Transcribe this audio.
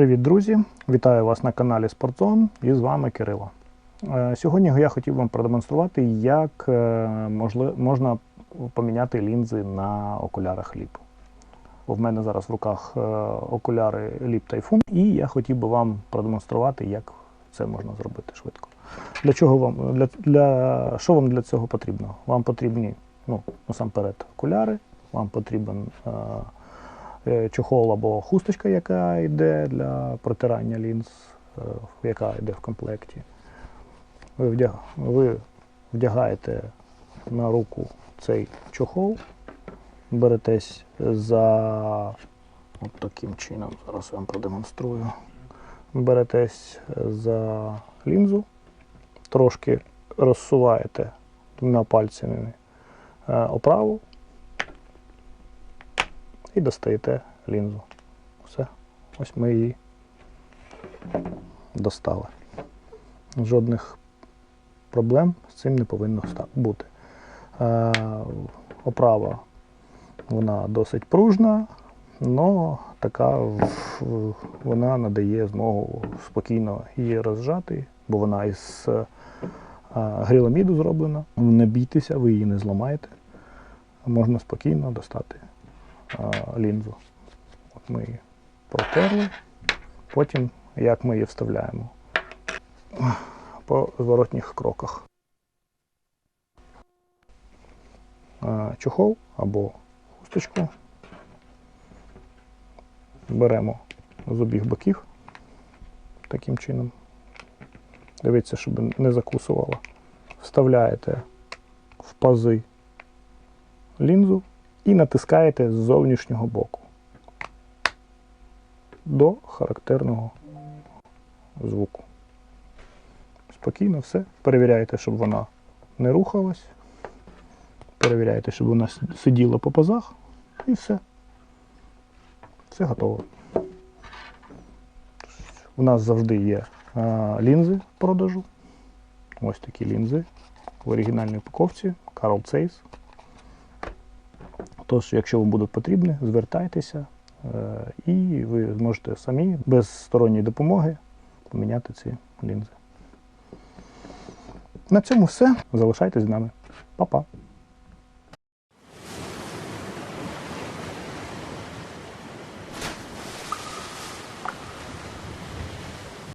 Привіт, друзі! Вітаю вас на каналі Спортзон і з вами Кирило. Е, Сьогодні я хотів вам продемонструвати, як е, можна поміняти лінзи на окулярах ліп. В мене зараз в руках е, окуляри ліп Typhoon, і я хотів би вам продемонструвати, як це можна зробити швидко. Для чого вам для, для що вам для цього потрібно? Вам потрібні ну, насамперед окуляри, вам потрібен чохол або хусточка, яка йде для протирання лінз, е, яка йде в комплекті. Ви, вдяг... ви вдягаєте на руку цей чохол, беретесь за от таким чином, зараз я вам продемонструю. Беретесь за лінзу, трошки розсуваєте двома пальцями е, оправу і достаєте лінзу. Все. Ось ми її достали. Жодних проблем з цим не повинно бути. Е, оправа вона досить пружна, але така вона надає змогу спокійно її розжати, бо вона із е, гріламіду зроблена. Не бійтеся, ви її не зламаєте. Можна спокійно достати лінзу. От ми її протерли. Потім як ми її вставляємо по зворотніх кроках. Чохол або хусточку. Беремо з обіх боків таким чином. Дивіться, щоб не закусувало. Вставляєте в пази лінзу і натискаєте з зовнішнього боку до характерного звуку. Спокійно все. Перевіряєте, щоб вона не рухалась. Перевіряєте, щоб вона сиділа по пазах і все. Все готово. У нас завжди є а, лінзи в продажу. Ось такі лінзи в оригінальній упаковці Carl Zeiss. Тож, якщо вам буде потрібне, звертайтеся е, і ви зможете самі без сторонньої допомоги поміняти ці лінзи. На цьому все. Залишайтесь з нами. Па-па.